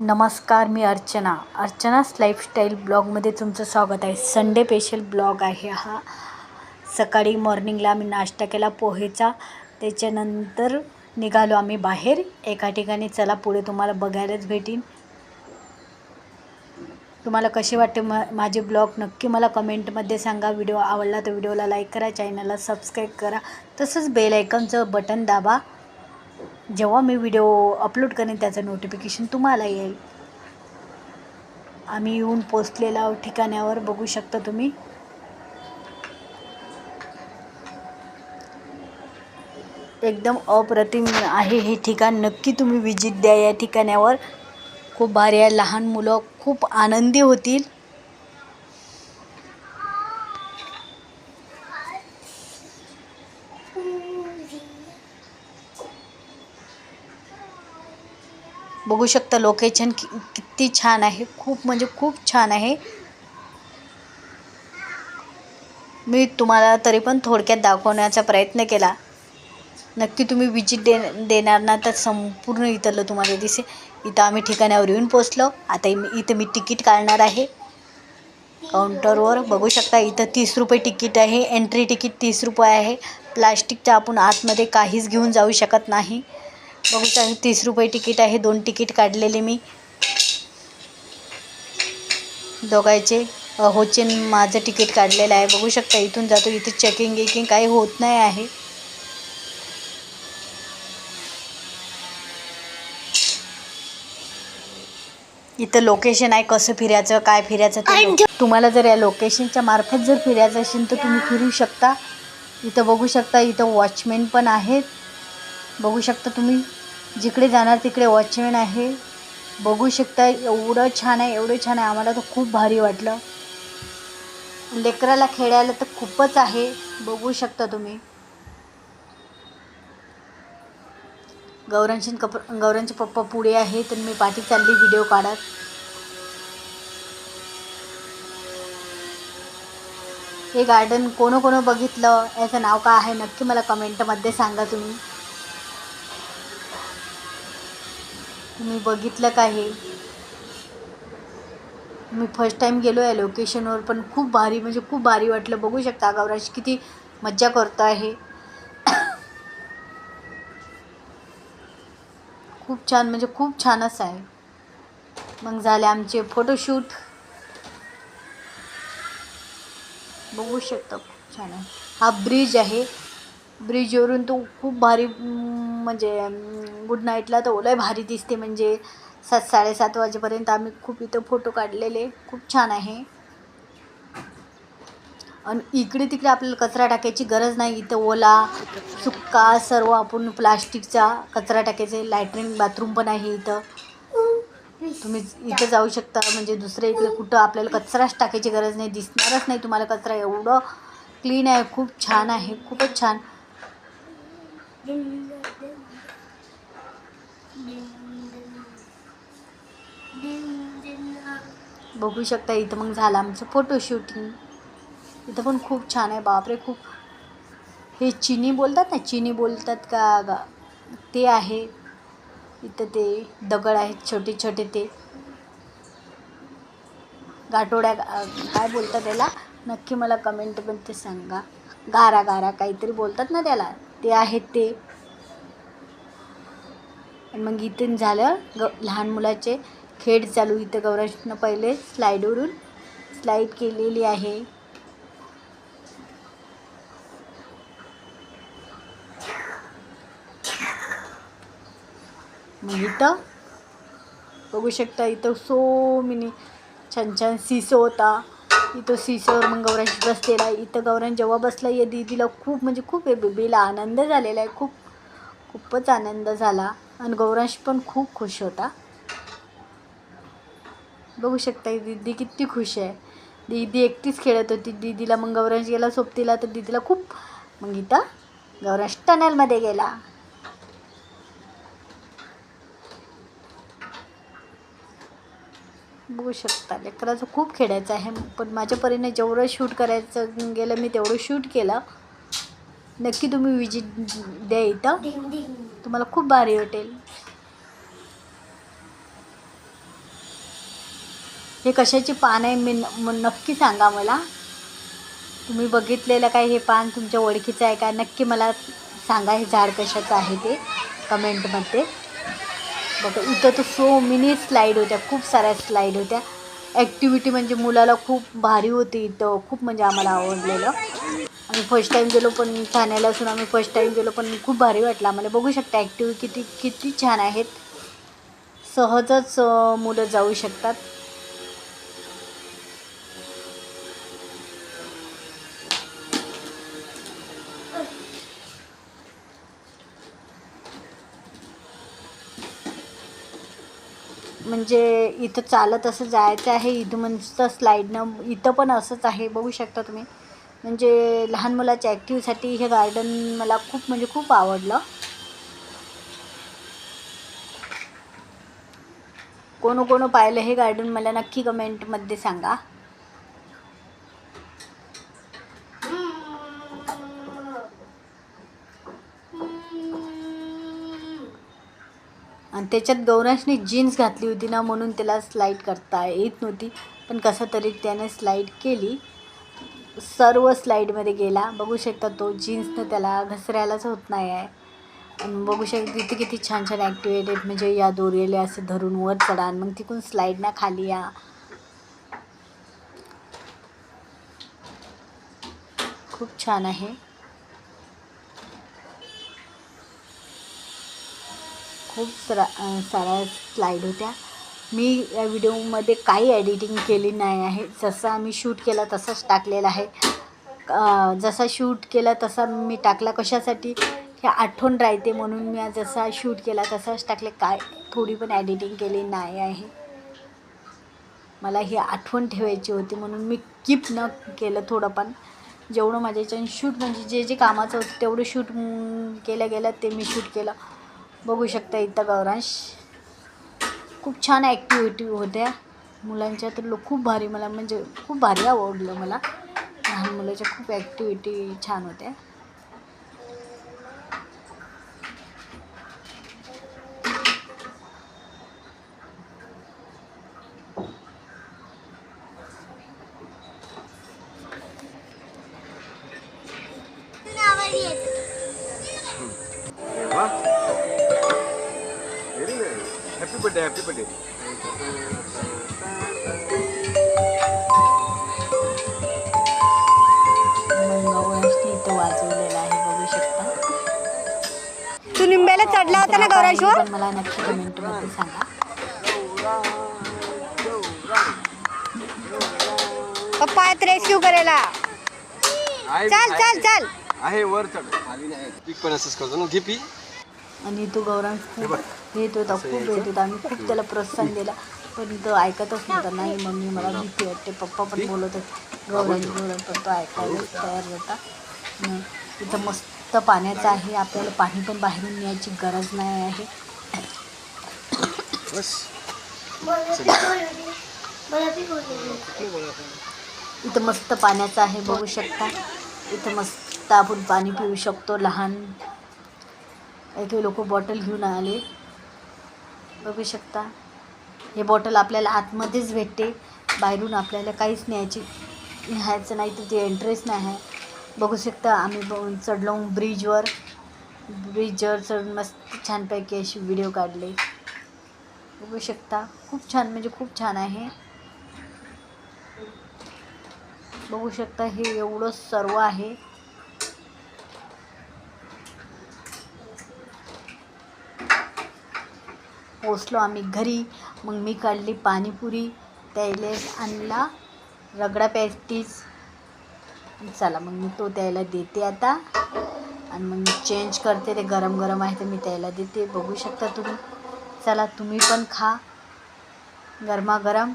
नमस्कार मी अर्चना. अर्चनाच लाईफस्टाईल ब्लॉगमध्ये तुमचं स्वागत आहे. संडे स्पेशल ब्लॉग आहे हा. सकाळी मॉर्निंगला आम्ही नाश्ता केला पोहेचा. त्याच्यानंतर निघालो आम्ही बाहेर. एका ठिकाणी चला पुढे तुम्हाला बघायलाच भेटीन. तुम्हाला कसे वाटते म माझे ब्लॉग नक्की मला कमेंटमध्ये सांगा. व्हिडिओ आवडला तर व्हिडिओला लाईक करा. चॅनलला सबस्क्राईब करा. तसंच बेलायकनचं बटन दाबा. जेव्हा मी व्हिडिओ अपलोड करेन त्याचं नोटिफिकेशन तुम्हाला येईल. आम्ही येऊन पोचलेल्या ठिकाण्यावर बघू शकता तुम्ही. एकदम अप्रतिम आहे हे ठिकाण. नक्की तुम्ही विजिट द्या या ठिकाणावर खूप भारी आहे. लहान मुलं खूप आनंदी होतील. बघू शकता लोकेशन कि किती छान आहे. खूप म्हणजे खूप छान आहे. मी तुम्हाला तरी पण थोडक्यात दाखवण्याचा प्रयत्न केला. नक्की तुम्ही विजिट दे देणार ना तर संपूर्ण इथलं तुम्हाला दिसेल. इथं आम्ही ठिकाणावर येऊन पोचलो आता इथं मी तिकीट काढणार आहे. काउंटरवर बघू शकता इथं तीस रुपये तिकीट आहे. एंट्री तिकीट तीस रुपये आहे. प्लास्टिकचं आपण आतमध्ये काहीच घेऊन जाऊ शकत नाही. बघू शकता तीस रुपये तिकीट आहे दोन तिकीट काढलेले मी. दोघायचे होचे माझं तिकीट काढलेलं आहे. बघू शकता इथून जातो इथे चेकिंग गिकिंग काही होत नाही आहे. इथं लोकेशन आहे कसं फिरायचं काय फिरायचं ते तुम्हाला जर या लोकेशनच्या मार्फत जर फिरायचं असेल तर तुम्ही फिरू शकता. इथं बघू शकता इथं वॉचमेन पण आहेत. बघू शकता तुम्ही. जिकडे जाणार तिकडे वॉचमॅन आहे. बघू शकता एवढं छान आहे एवढं छान आहे. आम्हाला तर खूप भारी वाटलं. लेकराला खेळायला तर खूपच आहे. बघू शकता तुम्ही. गौरांशी कप गौरांचे पप्पा पुढे आहे तर मी पाठी चालली व्हिडिओ काढत. हे गार्डन कोण कोण बघितलं? याचं नाव काय आहे? नक्की मला कमेंटमध्ये सांगा तुम्ही. तुम्ही बघितलं का हे? मी फर्स्ट टाईम गेलो आहे लोकेशनवर पण खूप भारी म्हणजे खूप भारी वाटलं. बघू शकता गौराश किती मज्जा करतो आहे. खूप छान म्हणजे खूप छानच आहे. मग झाले आमचे फोटोशूट बघू शकता खूप छान आहे. हा ब्रिज आहे. ब्रिजवरून तो खूप भारी म्हणजे गुड नाईटला तर ओलय भारी दिसते. म्हणजे सात साडेसात वाजेपर्यंत आम्ही खूप इथं फोटो काढलेले. खूप छान आहे. आणि इकडे तिकडे आपल्याला कचरा टाकायची गरज नाही. इथं ओला सुक्का सर्व आपण प्लास्टिकचा कचरा टाकायचे. लॅट्रिन बाथरूम पण आहे इथं. तुम्ही इथं जाऊ शकता. म्हणजे दुसऱ्या इकडे कुठं आपल्याला कचराच टाकायची गरज नाही. दिसणारच नाही तुम्हाला कचरा. एवढं क्लीन आहे. खूप छान आहे. खूपच छान. बघू शकता इथं मग झालं आमचं फोटोशूटिंग इथं पण खूप छान आहे बापरे खूप. हे चिनी बोलतात ना चिनी बोलतात का गा ते आहे. इथं ते दगड आहेत छोटे छोटे ते. गाठोड्या काय बोलतात त्याला? नक्की मला कमेंट पण ते सांगा. गारा गारा काहीतरी बोलतात ना त्याला ते आहेत ते. आणि मग इथून झालं ग लहान मुलाचे. खेळ चालू इथं गौराशनं पहिले. स्लाईडवरून स्लाईड केलेली आहे. मग इथं बघू शकता इथं सो मिनी छान छान सिसो होता. इथं सिसोवर मग गौरांश बसलेला आहे. इथं गौरांश जेव्हा बसला या दीदीला खूप म्हणजे खूप हे बेबीला आनंद झालेला आहे. खूप खूपच आनंद झाला. आणि गौरांश पण खूप खुश होता. बघू शकता दीदी किती खुश आहे. दीदी एकटीच खेळत होती. दीदीला मग गौरांश गेला सोबतीला. तर दीदीला खूप मग इथं गौरांश टनलमध्ये गेला. बघू शकता लेकराचं खूप खेळायचं आहे. पण माझ्या परीने जेवढं शूट करायचं गेलं मी तेवढं शूट केलं. नक्की तुम्ही विजिट द्या इथं. तुम्हाला खूप भारी वाटेल. हे कशाची पान आहे? मी न- नक्की सांगा मला. तुम्ही बघितलेलं काय हे पान तुमच्या ओळखीचं आहे का? नक्की मला सांगा हे झाड कशाचं आहे ते कमेंटमध्ये. बघा इथं तर सो मिनी स्लाईड होत्या खूप साऱ्या स्लाईड होत्या. ॲक्टिव्हिटी म्हणजे मुलाला खूप भारी होती इथं. खूप म्हणजे आम्हाला आवडलेलं. आम्ही फर्स्ट टाईम गेलो पण ठाण्याला असून आम्ही फर्स्ट टाईम गेलो पण खूप भारी वाटलं आम्हाला. बघू शकता ॲक्टिव्ह किती किती छान आहेत. सहजच मुलं जाऊ शकतात. म्हणजे इथं चालत असं जायचं आहे इथं मस्त स्लाईडनं इथं पण असंच आहे बघू शकता तुम्ही. म्हणजे लहान मुलाच्या ॲक्टिव्हसाठी हे गार्डन मला खूप म्हणजे खूप आवडलं. कोण कोण पाहिलं हे गार्डन मला नक्की कमेंटमध्ये सांगा. त्याच्यात गौरांशने जीन्स घातली होती ना म्हणून त्याला स्लाईड करता येत नव्हती. पण कसं तरी त्याने स्लाईड केली. सर्व स्लाईडमध्ये गेला. बघू शकता तो जीन्सनं त्याला घसरायलाच होत नाही आहे आणि बघू शकता तिथे किती छान छान ॲक्टिवेटेड म्हणजे या दोरीले असं धरून वर चढा आणि मग तिकडून स्लाईड ना खाली या. खूप छान आहे. खूप सरा साऱ्या स्लाईड होत्या. मी या व्हिडिओमध्ये काही एडिटिंग केली नाही आहे. जसा मी शूट केला तसंच टाकलेलं आहे. जसा शूट केला तसा मी टाकला. कशासाठी? हे आठवण राहते म्हणून मी जसा शूट केला तसाच टाकले. काय? थोडी पण ॲडिटिंग केली नाही आहे. मला ही आठवण ठेवायची होती म्हणून मी कीप न केलं थोडं पण. जेवढं माझ्या शूट म्हणजे जे जे कामाचं होतं तेवढं शूट केलं गेलं ते मी शूट केलं. बघू शकता इथं गौरांश. खूप छान ॲक्टिव्हिटी होत्या. मुलांच्या तर लोक खूप भारी मला म्हणजे खूप भारी आवडलं मला. लहान मुलाच्या खूप ॲक्टिव्हिटी छान होत्या. तू निंब्याला चढला होता ना गौरांशवर पण मला नक्की कमेंटमध्ये सांगा. पप्पा आहेत रेस्क्यू करायला. चल चल चल. आहे वर चढ. नाही पीक पण असंच करतो ना घे पी. आणि तो गौरांश खूप येत होता खूप येत होता आम्ही. खूप त्याला प्रोत्साहन दिला. पण तो ऐकतच नव्हता नाही मम्मी मला भीती वाटते. पप्पा पण बोलत होते गौरांश पण तो ऐकायला तयार होता इथं मस्त पाण्याचं आहे. आपल्याला पाणी पण बाहेरून न्यायची गरज नाही आहे. बस. इथं मस्त पाण्याचं आहे बघू शकता. इथं मस्त आपण पाणी पिऊ शकतो लहान. काही लोक बॉटल घेऊन आले. बघू शकता. हे बॉटल आपल्याला आतमध्येच भेटते. बाहेरून आपल्याला काहीच न्यायची न्यायचं नाही तर ते एंट्रेस नाही आहे. बघू शकता आम्ही चढलो ब्रिजवर ब्रिजवर चढून मस्त छानपैकी अशी व्हिडिओ काढले. बघू शकता खूप छान म्हणजे खूप छान आहे. बघू शकता हे एवढं सर्व आहे. पोचलो आम्ही घरी. मग मी काढली पाणीपुरी त्याला आणला रगडा पॅटीस. चला मग मी तो त्याला देते आता. आणि मग मी चेंज करते ते गरम गरम आहे तर मी त्याला देते. बघू शकता तुम्ही. चला तुम्ही पण खा. गरमागरम.